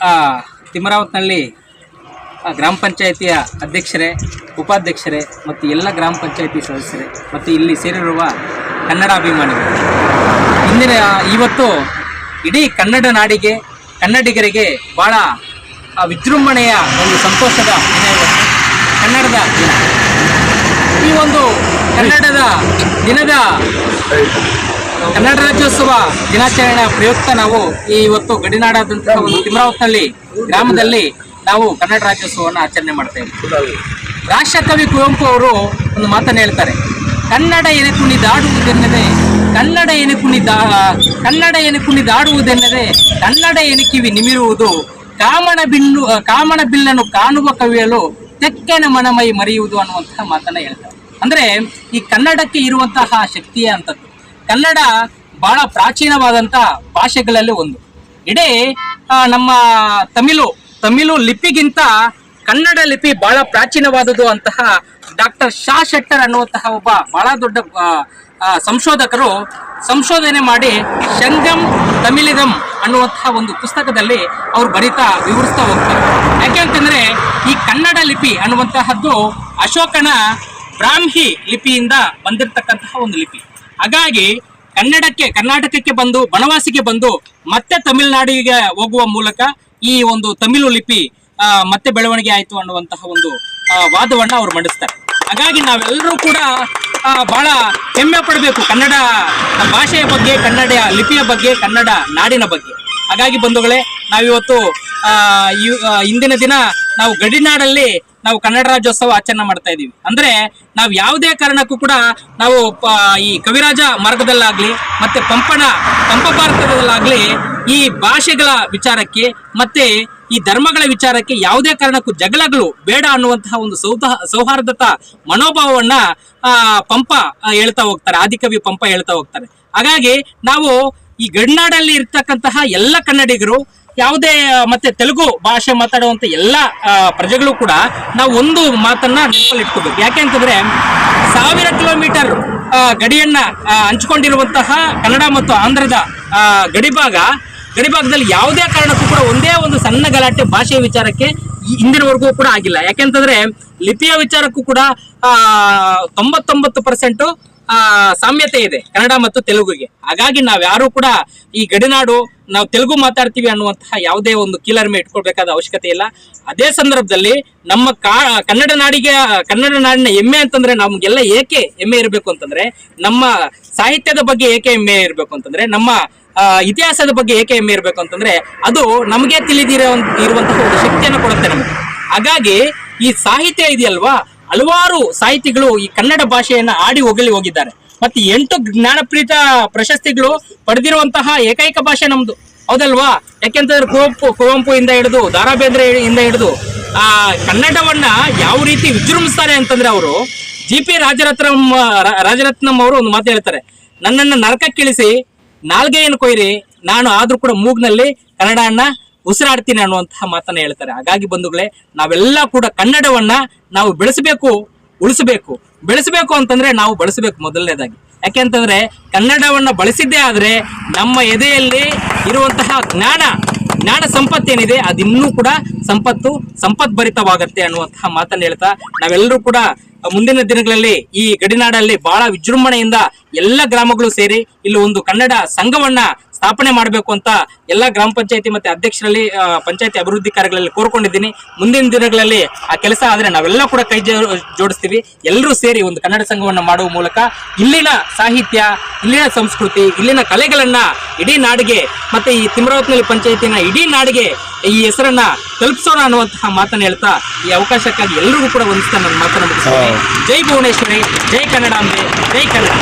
ಆ, ಗ್ರಾಮ ಪಂಚಾಯಿತಿಯ ಅಧ್ಯಕ್ಷರೇ ಉಪಾಧ್ಯಕ್ಷರೇ ಮತ್ತು ಎಲ್ಲ ಗ್ರಾಮ ಪಂಚಾಯಿತಿ ಸದಸ್ಯರೇ ಮತ್ತು ಇಲ್ಲಿ ಸೇರಿರುವ ಕನ್ನಡಾಭಿಮಾನಿಗಳು. ಇಂದಿನ ಇವತ್ತು ಇಡೀ ಕನ್ನಡ ನಾಡಿಗೆ ಕನ್ನಡಿಗರಿಗೆ ಭಾಳ ವಿಜೃಂಭಣೆಯ ಒಂದು ಸಂತೋಷದ ದಿನ ಕನ್ನಡದ ದಿನ. ಈ ಒಂದು ಕನ್ನಡದ ದಿನದ ಕನ್ನಡ ರಾಜ್ಯೋತ್ಸವ ದಿನಾಚರಣೆ ಪ್ರಯುಕ್ತ ನಾವು ಈ ಇವತ್ತು ಗಡಿನಾಡಾದಂತಹ ಒಂದು ತಿಮ್ರಾವತ್ನಲ್ಲಿ ಗ್ರಾಮದಲ್ಲಿ ನಾವು ಕನ್ನಡ ರಾಜ್ಯೋತ್ಸವವನ್ನು ಆಚರಣೆ ಮಾಡ್ತೇವೆ ರಾಷ್ಟ್ರಕವಿ ಕುವೆಂಪು ಅವರು ಒಂದು ಮಾತನ್ನು ಹೇಳ್ತಾರೆ. ಕನ್ನಡ ಎನೆ ಕುಣಿದಾಡುವುದೆನ್ನದೆ, ಕನ್ನಡ ಎನೆ ಕುಣಿದಾ, ಕನ್ನಡ ಎನೆ ಕುಣಿದಾಡುವುದೆನ್ನದೆ, ಕನ್ನಡ ಎನೆ ಕಿವಿ ನಿಮಿರುವುದು ಕಾಮನ ಬಿಲ್ಲು ಕಾಮನ ಬಿಲ್ಲನ್ನು ಕಾಣುವ ಕವಿಯಲು ತೆಕ್ಕೆನ ಮನಮೈ ಮರೆಯುವುದು ಅನ್ನುವಂತಹ ಮಾತನ್ನ ಹೇಳ್ತಾರೆ. ಅಂದ್ರೆ ಈ ಕನ್ನಡಕ್ಕೆ ಇರುವಂತಹ ಶಕ್ತಿಯ ಅಂತದ್ದು. ಕನ್ನಡ ಬಹಳ ಪ್ರಾಚೀನವಾದಂಥ ಭಾಷೆಗಳಲ್ಲಿ ಒಂದು. ಇಡೀ ನಮ್ಮ ತಮಿಳು ತಮಿಳು ಲಿಪಿಗಿಂತ ಕನ್ನಡ ಲಿಪಿ ಬಹಳ ಪ್ರಾಚೀನವಾದುದು ಅಂತಹ ಡಾಕ್ಟರ್ ಶಾ ಶೆಟ್ಟರ್ ಅನ್ನುವಂತಹ ಒಬ್ಬ ಬಹಳ ದೊಡ್ಡ ಸಂಶೋಧಕರು ಸಂಶೋಧನೆ ಮಾಡಿ ಶಂಗಂ ತಮಿಳಿದಂ ಅನ್ನುವಂತಹ ಒಂದು ಪುಸ್ತಕದಲ್ಲಿ ಅವರು ಬರಿತಾ ವಿವರಿಸ್ತಾ ಹೋಗ್ತಾರೆ. ಯಾಕೆ ಅಂತಂದ್ರೆ ಈ ಕನ್ನಡ ಲಿಪಿ ಅನ್ನುವಂತಹದ್ದು ಅಶೋಕನ ಬ್ರಾಹ್ಮಿ ಲಿಪಿಯಿಂದ ಬಂದಿರತಕ್ಕಂತಹ ಒಂದು ಲಿಪಿ. ಹಾಗಾಗಿ ಕನ್ನಡಕ್ಕೆ, ಕರ್ನಾಟಕಕ್ಕೆ ಬಂದು ಬನವಾಸಿಗೆ ಬಂದು ಮತ್ತೆ ತಮಿಳುನಾಡಿಗೆ ಹೋಗುವ ಮೂಲಕ ಈ ಒಂದು ತಮಿಳು ಲಿಪಿ ಮತ್ತೆ ಬೆಳವಣಿಗೆ ಆಯಿತು ಅನ್ನುವಂತಹ ಒಂದು ವಾದವನ್ನು ಅವ್ರು ಮಂಡಿಸ್ತಾರೆ. ಹಾಗಾಗಿ ನಾವೆಲ್ಲರೂ ಕೂಡ ಬಹಳ ಹೆಮ್ಮೆ ಪಡಬೇಕು ಕನ್ನಡ ಭಾಷೆಯ ಬಗ್ಗೆ, ಕನ್ನಡ ಲಿಪಿಯ ಬಗ್ಗೆ, ಕನ್ನಡ ನಾಡಿನ ಬಗ್ಗೆ. ಹಾಗಾಗಿ ಬಂಧುಗಳೇ, ನಾವಿವತ್ತು ಇಂದಿನ ದಿನ ನಾವು ಗಡಿನಾಡಲ್ಲಿ ನಾವು ಕನ್ನಡ ರಾಜ್ಯೋತ್ಸವ ಆಚರಣೆ ಮಾಡ್ತಾ ಇದ್ದೀವಿ. ಅಂದ್ರೆ ನಾವು ಯಾವುದೇ ಕಾರಣಕ್ಕೂ ಕೂಡ ನಾವು ಈ ಕವಿರಾಜ ಮಾರ್ಗದಲ್ಲಾಗ್ಲಿ, ಮತ್ತೆ ಪಂಪನ, ಪಂಪ ಭಾರತದಲ್ಲಾಗ್ಲಿ ಈ ಭಾಷೆಗಳ ವಿಚಾರಕ್ಕೆ, ಮತ್ತೆ ಈ ಧರ್ಮಗಳ ವಿಚಾರಕ್ಕೆ ಯಾವುದೇ ಕಾರಣಕ್ಕೂ ಜಗಳಗಳು ಬೇಡ ಅನ್ನುವಂತಹ ಒಂದು ಸೌಧ, ಸೌಹಾರ್ದತಾ ಮನೋಭಾವವನ್ನ ಪಂಪ ಹೇಳ್ತಾ ಹೋಗ್ತಾರೆ. ಆದಿಕವಿ ಪಂಪ ಹೇಳ್ತಾ ಹೋಗ್ತಾರೆ. ಹಾಗಾಗಿ ನಾವು ಈ ಗಡಿನಾಡಲ್ಲಿ ಇರ್ತಕ್ಕಂತಹ ಎಲ್ಲ ಕನ್ನಡಿಗರು, ಯಾವುದೇ ಮತ್ತೆ ತೆಲುಗು ಭಾಷೆ ಮಾತಾಡುವಂತ ಎಲ್ಲ ಪ್ರಜೆಗಳು ಕೂಡ ನಾವು ಒಂದು ಮಾತನ್ನ ನೆನಪಲ್ಲಿ ಇಟ್ಕೋಬೇಕು ಯಾಕೆ ಅಂತಂದ್ರೆ ಸಾವಿರ ಕಿಲೋಮೀಟರ್ ಗಡಿಯನ್ನ ಹಂಚಿಕೊಂಡಿರುವಂತಹ ಕನ್ನಡ ಮತ್ತು ಆಂಧ್ರದ ಗಡಿಭಾಗ, ಗಡಿಭಾಗದಲ್ಲಿ ಯಾವುದೇ ಕಾರಣಕ್ಕೂ ಕೂಡ ಒಂದೇ ಒಂದು ಸಣ್ಣ ಗಲಾಟೆ ಭಾಷೆಯ ವಿಚಾರಕ್ಕೆ ಇಂದಿನವರೆಗೂ ಕೂಡ ಆಗಿಲ್ಲ. ಯಾಕೆಂತಂದ್ರೆ ಲಿಪಿಯ ವಿಚಾರಕ್ಕೂ ಕೂಡ ತೊಂಬತ್ತೊಂಬತ್ತು ಪರ್ಸೆಂಟ್ ಆ, ಸಾಮ್ಯತೆ ಇದೆ, ಕನ್ನಡ ಮತ್ತು ತೆಲುಗುಗೆ. ಹಾಗಾಗಿ ನಾವ್ ಯಾರು ಕೂಡ ಈ ಗಡಿನಾಡು ನಾವು ತೆಲುಗು ಮಾತಾಡ್ತೀವಿ ಅನ್ನುವಂತಹ ಯಾವುದೇ ಒಂದು ಕೀಲರ್ಮೆ ಇಟ್ಕೊಳ್ಬೇಕಾದ ಅವಶ್ಯಕತೆ ಇಲ್ಲ. ಅದೇ ಸಂದರ್ಭದಲ್ಲಿ ನಮ್ಮ ಕಾ, ಕನ್ನಡ ನಾಡಿಗೆ, ಕನ್ನಡ ನಾಡಿನ ಹೆಮ್ಮೆ ಅಂತಂದ್ರೆ ನಮ್ಗೆಲ್ಲ ಏಕೆ ಹೆಮ್ಮೆ ಇರಬೇಕು ಅಂತಂದ್ರೆ, ನಮ್ಮ ಸಾಹಿತ್ಯದ ಬಗ್ಗೆ ಏಕೆ ಹೆಮ್ಮೆ ಇರಬೇಕು ಅಂತಂದ್ರೆ, ನಮ್ಮ ಇತಿಹಾಸದ ಬಗ್ಗೆ ಏಕೆ ಹೆಮ್ಮೆ ಇರಬೇಕು ಅಂತಂದ್ರೆ, ಅದು ನಮಗೆ ತಿಳಿದಿರೋ ಇರುವಂತಹ ಒಂದು ಶಕ್ತಿಯನ್ನು ಕೊಡುತ್ತೆ ನಮಗೆ. ಹಾಗಾಗಿ ಈ ಸಾಹಿತ್ಯ ಇದೆಯಲ್ವಾ? ಹಲವಾರು ಸಾಹಿತಿಗಳು ಈ ಕನ್ನಡ ಭಾಷೆಯನ್ನ ಆಡಿ ಹೋಗಲಿ ಹೋಗಿದ್ದಾರೆ. ಮತ್ತೆ ಎಂಟು ಜ್ಞಾನಪ್ರೀತ ಪ್ರಶಸ್ತಿಗಳು ಪಡೆದಿರುವಂತಹ ಏಕೈಕ ಭಾಷೆ ನಮ್ದು. ಹೌದಲ್ವಾ? ಯಾಕೆಂತಂದ್ರೆ ಕುವೆಂಪು ಕುವೆಂಪು ಇಂದ ಹಿಡಿದು ದಾರಾ ಬೇಂದ್ರೆ ಇಂದ ಹಿಡಿದು, ಆ, ಕನ್ನಡವನ್ನ ಯಾವ ರೀತಿ ವಿಜೃಂಭಿಸ್ತಾರೆ ಅಂತಂದ್ರೆ ಅವರು ಜಿ ಪಿ ರಾಜರತ್ನಂ ರಾಜರತ್ನಂ ಅವರು ಒಂದು ಮಾತು ಹೇಳ್ತಾರೆ. ನನ್ನನ್ನ ನರಕಕ್ಕಿಳಿಸಿ, ನಾಲ್ಗೆಯನ್ನು ಕೊಯ್ರಿ, ನಾನು ಆದ್ರೂ ಕೂಡ ಮೂಗ್ನಲ್ಲಿ ಕನ್ನಡವನ್ನ ಉಸಿರಾಡ್ತೀನಿ ಅನ್ನುವಂತಹ ಮಾತನ್ನ ಹೇಳ್ತಾರೆ. ಹಾಗಾಗಿ ಬಂಧುಗಳೇ, ನಾವೆಲ್ಲ ಕೂಡ ಕನ್ನಡವನ್ನ ನಾವು ಬೆಳೆಸಬೇಕು, ಉಳಿಸಬೇಕು. ಬೆಳೆಸಬೇಕು ಅಂತಂದ್ರೆ ನಾವು ಬಳಸಬೇಕು ಮೊದಲನೇದಾಗಿ. ಯಾಕೆಂತಂದ್ರೆ ಕನ್ನಡವನ್ನ ಬಳಸಿದ್ದೇ ಆದ್ರೆ ನಮ್ಮ ಎದೆಯಲ್ಲಿ ಇರುವಂತಹ ಜ್ಞಾನ ಜ್ಞಾನ ಸಂಪತ್ತೇನಿದೆ ಅದಿನ್ನೂ ಕೂಡ ಸಂಪತ್ತು ಸಂಪದ್ಭರಿತವಾಗತ್ತೆ ಅನ್ನುವಂತಹ ಮಾತನ್ನ ಹೇಳ್ತಾ ನಾವೆಲ್ಲರೂ ಕೂಡ ಮುಂದಿನ ದಿನಗಳಲ್ಲಿ ಈ ಗಡಿನಾಡಲ್ಲಿ ಬಹಳ ವಿಜೃಂಭಣೆಯಿಂದ ಎಲ್ಲ ಗ್ರಾಮಗಳು ಸೇರಿ ಇಲ್ಲಿ ಒಂದು ಕನ್ನಡ ಸಂಘವನ್ನ ಸ್ಥಾಪನೆ ಮಾಡಬೇಕು ಅಂತ ಎಲ್ಲ ಗ್ರಾಮ ಪಂಚಾಯತಿ ಮತ್ತೆ ಅಧ್ಯಕ್ಷರಲ್ಲಿ ಪಂಚಾಯತಿ ಅಭಿವೃದ್ಧಿ ಕಾರ್ಯಗಳಲ್ಲಿ ಕೋರ್ಕೊಂಡಿದ್ದೀನಿ. ಮುಂದಿನ ದಿನಗಳಲ್ಲಿ ಆ ಕೆಲಸ ಆದ್ರೆ ನಾವೆಲ್ಲ ಕೂಡ ಕೈ ಜೋಡಿಸ್ತೀವಿ. ಎಲ್ಲರೂ ಸೇರಿ ಒಂದು ಕನ್ನಡ ಸಂಘವನ್ನು ಮಾಡುವ ಮೂಲಕ ಇಲ್ಲಿನ ಸಾಹಿತ್ಯ, ಇಲ್ಲಿನ ಸಂಸ್ಕೃತಿ, ಇಲ್ಲಿನ ಕಲೆಗಳನ್ನ ಇಡೀ ನಾಡಿಗೆ ಮತ್ತೆ ಈ ತಿಮ್ರಾವತ್ನಲ್ಲಿ ಪಂಚಾಯತಿನ ಇಡೀ ನಾಡಿಗೆ ಈ ಹೆಸರನ್ನ ತಲುಪಿಸೋಣ ಅನ್ನುವಂತಹ ಮಾತನ್ನ ಹೇಳ್ತಾ ಈ ಅವಕಾಶಕ್ಕಾಗಿ ಎಲ್ಲರಿಗೂ ಕೂಡ ಒಂದಿಸ್ತಾ ನನ್ನ ಮಾತನ್ನು ಮುಗಿಸ್ತೀನಿ. ಜೈ ಭುವನೇಶ್ವರಿ ಜೈ ಕನ್ನಡಾಂಬೆ ಜೈ ಕನ್ನಡ.